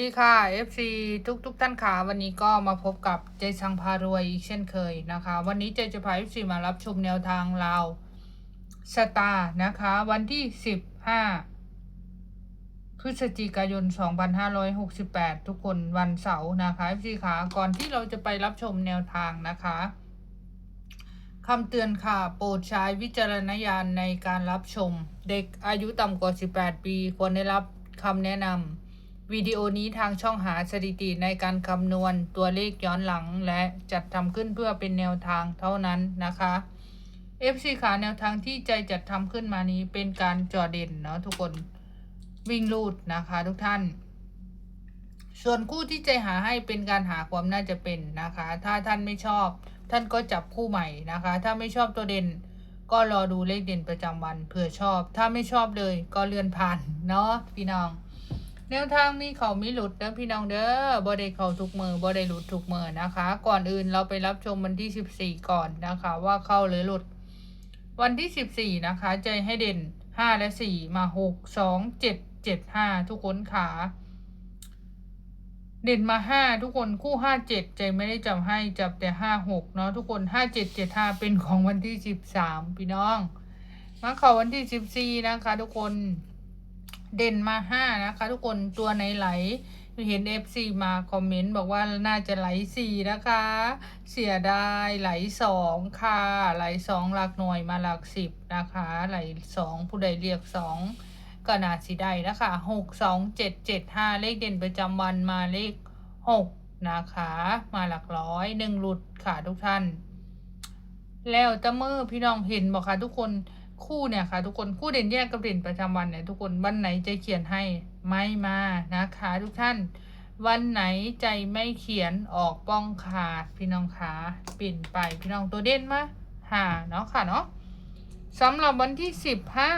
ดีค่ะ FC ทุกทุกท่านค่ะวันนี้ก็มาพบกับเจสังพารวยอีกเช่นเคยนะคะ วันนี้เจจะพา FC มารับชมแนวทางลาวสตาร์นะคะ วันที่ 15 พฤศจิกายน 2568 ทุกคนวันเสาร์นะคะ FC ค่ะก่อนที่เราจะไปรับชมแนวทางนะคะคำเตือนค่ะ โปรดใช้วิจารณญาณในการรับชม เด็กอายุต่ำกว่า 18 ปี ควรได้รับคำแนะนำ วิดีโอนี้ทางช่องหาสถิติในการคำนวณตัวเลขย้อนหลังและจัดทำขึ้นเพื่อเป็นแนวทางเท่านั้นนะคะ FC ขาแนวทางที่ใจจัดทำขึ้นมานี้เป็นการจอเด่นเนาะทุกคนวิ่งลูดนะคะทุกท่าน ส่วนคู่ที่ใจหาให้เป็นการหาความน่าจะเป็นนะคะ ถ้าท่านไม่ชอบ ท่านก็จับคู่ใหม่นะคะ ถ้าไม่ชอบตัวเด่น ก็รอดูเลขเด่นประจำวันเผื่อชอบ ถ้าไม่ชอบเลยก็เลื่อนผ่านเนาะพี่น้อง แนวทางมีเขามีหลุดนะพี่น้องเด้อบ่ได้เขาทุกมือบ่ได้หลุดทุกมือนะคะ ก่อนอื่นเราไปรับชมวันที่14ก่อนนะคะ ว่าเข้าหรือหลุด วันที่14นะคะ ใจให้เด่น5และ4มา6 2 7 7 5ทุกคนขาเด่นมา5ทุกคนคู่5 7ใจไม่ได้จับให้จับแต่5 6เนาะทุกคน5 7 7 5เจ็ดห้าเป็นของวันที่13พี่น้องมาเข้าวันที่14นะคะ ทุกคน เด่นมาห้านะคะ ทุกคนตัวไหนไหลเห็น FC มาคอมเมนต์บอกว่าน่าจะไหลสี่นะคะ เสียดายไหลสองค่ะ ไหลสองหลักหน่วยมาหลักสิบนะคะ ไหลสองผู้ใดเรียกสองก็น่าสิได้นะคะหกสองเจ็ดเจ็ดห้าเลขเด่นประจำวันมาเลขหกนะคะ มาหลักร้อยหนึ่งหลุดค่ะทุกท่าน แล้วตะมือพี่น้องเห็นบอกค่ะทุกคน คู่เนี่ยค่ะ ทุกคนคู่เด่นแยกกับเด่นประจำวันเนี่ยทุกคนวันไหนใจเขียนให้ไม่มานะคะ ทุกท่าน วันไหนใจไม่เขียนออกป้องขาดพี่น้องขาปิ่นไปพี่น้องตัวเด่นมาหาเนาะค่ะเนาะสำหรับวันที่สิบห้า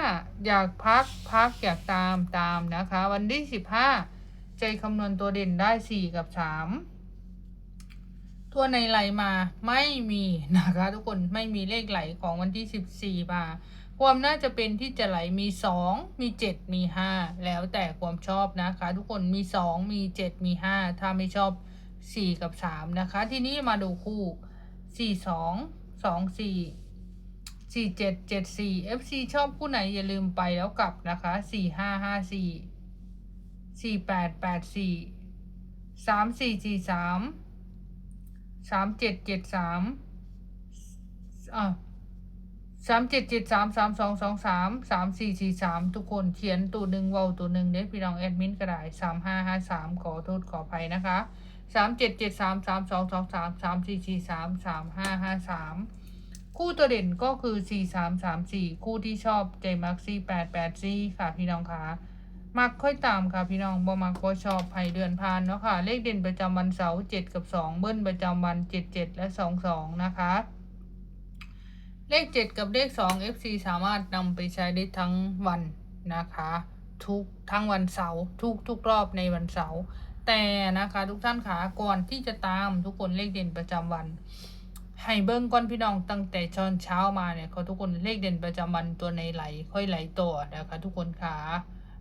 อยากพักพักอยากตามตามนะคะ วันที่สิบห้าใจคำนวณตัวเด่นได้สี่กับสามตัวในไหลมาไม่มีนะคะ ทุกคนไม่มีเลขไหลของวันที่สิบสี่มา ความน่าจะเป็นที่จะไหลมีสองมีเจ็ดมีห้าแล้วแต่ความชอบนะคะ ทุกคนมีสองมีเจ็ดมีห้าถ้าไม่ชอบสี่กับสามนะคะ ทีนี้มาดูคู่สี่สองสองสี่สี่เจ็ดเจ็ดสี่ FC ชอบคู่ไหนอย่าลืมไปแล้วกลับนะคะสี่ห้าห้าสี่สี่แปดแปดสี่สามสี่สี่สามสามเจ็ดเจ็ดสามอ่า สามเจ็ดเจ็ดสามสามสองสองสามสามสี่สี่สามทุกคนเขียนตัวหนึ่งเว้าตัวหนึ่งเด้พี่น้องแอดมินก็ได้สามห้าห้าสามขอโทษขออภัยนะคะสามเจ็ดเจ็ดสามสามสองสองสามสามสี่สี่สามสามห้าห้าสามคู่ตัวเด่นก็คือสี่สามสามสี่คู่ที่ชอบเจมักซี่แปดแปดซี่ค่ะพี่น้องคะมักค่อยตามค่ะพี่น้องบ่มักบ่ชอบไผเดือนพานเนาะค่ะ เลขเด่นประจำวันเสาร์เจ็ดกับสองเบิ้ลประจำวันเจ็ดเจ็ดและสองสองนะคะ เลขเจ็ดกับเลขสอง FC สามารถนำไปใช้ได้ทั้งวันนะคะ ทุกทั้งวันเสาร์ทุกทุกรอบในวันเสาร์แต่นะคะทุกท่านขาก่อนที่จะตามทุกคนเลขเด่นประจำวันให้เบิ้งก่อนพี่น้องตั้งแต่ชอนเช้ามาเนี่ยเขาทุกคนเลขเด่นประจำวันตัวในไหลค่อยไหลตัวนะคะทุกคนขา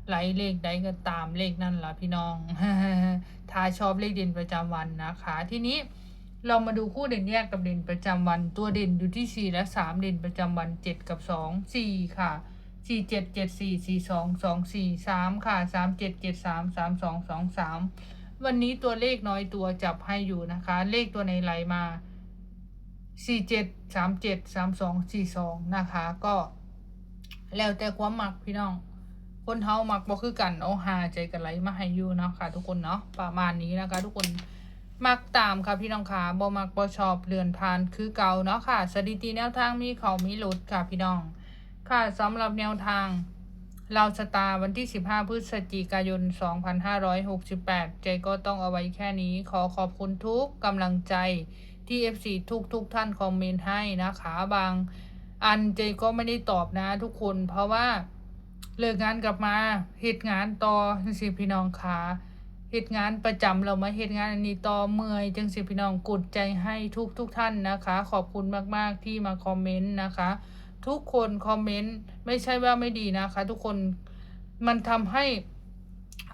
ไหลเลขใดก็ตามเลขนั่นละพี่น้องถ้าชอบเลขเด่นประจำวันนะคะ ทีนี้ เรามาดูคู่เด่นแยกกับเด่นประจำวัน ตัวเด่นอยู่ที่สี่และสามเด่นประจำวันเจ็ดกับสองสี่ค่ะสี่เจ็ดเจ็ดสี่สี่สองสองสี่สามค่ะสามเจ็ดเจ็ดสามสามสองสองสามวันนี้ตัวเลขน้อยตัวจับให้อยู่นะคะ เลขตัวในไหลมาสี่เจ็ดสามเจ็ดสามสองสี่สองนะคะ ก็ แล้วแต่ความมักพี่น้อง คนเฮามักบ่คือกันเอาหาใจกันไหลมาให้อยู่เนาะค่ะ ทุกคนเนาะประมาณนี้นะคะ ทุกคน มักตามค่ะพี่น้องค่ะบ่มักบ่ชอบเลือนผ่านคือเก่าเนาะค่ะ สถิติแนวทางมีเขามีหลุดค่ะพี่น้อง ค่ะสำหรับแนวทาง เราสตาวันที่ 15 พฤศจิกายน 2568 ใจก็ต้องเอาไว้แค่นี้ ขอขอบคุณทุกกำลังใจที่ FC ทุกทุกท่านคอมเมนต์ให้นะคะบาง อันใจก็ไม่ได้ตอบนะทุกคนเพราะว่าเลิกงานกลับมาเหตุงานต่อสิพี่น้องคะ เหตุงานประจำเรามาเหตุงานอันนี้ต่อเมื่อยจังสิพี่น้องกดใจให้ทุกทุกท่านนะคะ ขอบคุณมากๆที่มาคอมเมนต์นะคะ ทุกคนคอมเมนต์ไม่ใช่ว่าไม่ดีนะคะ ทุกคนมันทำให้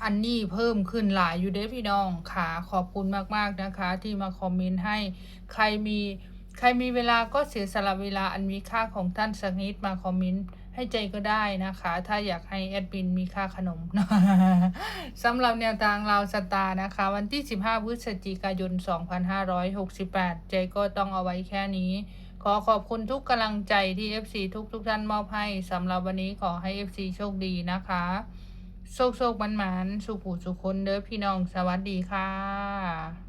อันนี้เพิ่มขึ้นหลายอยู่เด้พี่น้องค่ะขอบคุณมากๆนะคะ ที่มาคอมเมนต์ให้ใครมีใครมีเวลาก็เสียสละเวลาอันมีค่าของท่านสักนิดมาคอมเมนต์ ให้ใจก็ได้นะคะ ถ้าอยากให้แอดมินมีค่าขนมสำหรับแนวทางเราวสตาร์นะคะ วันที่ 15 พฤศจิกายน 2568 ใจก็ต้องเอาไว้แค่นี้ ขอขอบคุณทุกกำลังใจที่ FC ทุกทุกท่านมอบให้สำหรับวันนี้ขอให้ FC โชคดีนะคะ โชคโชคมันมันๆสุขผูสุขคนเด้อพี่น้องสวัสดีค่ะ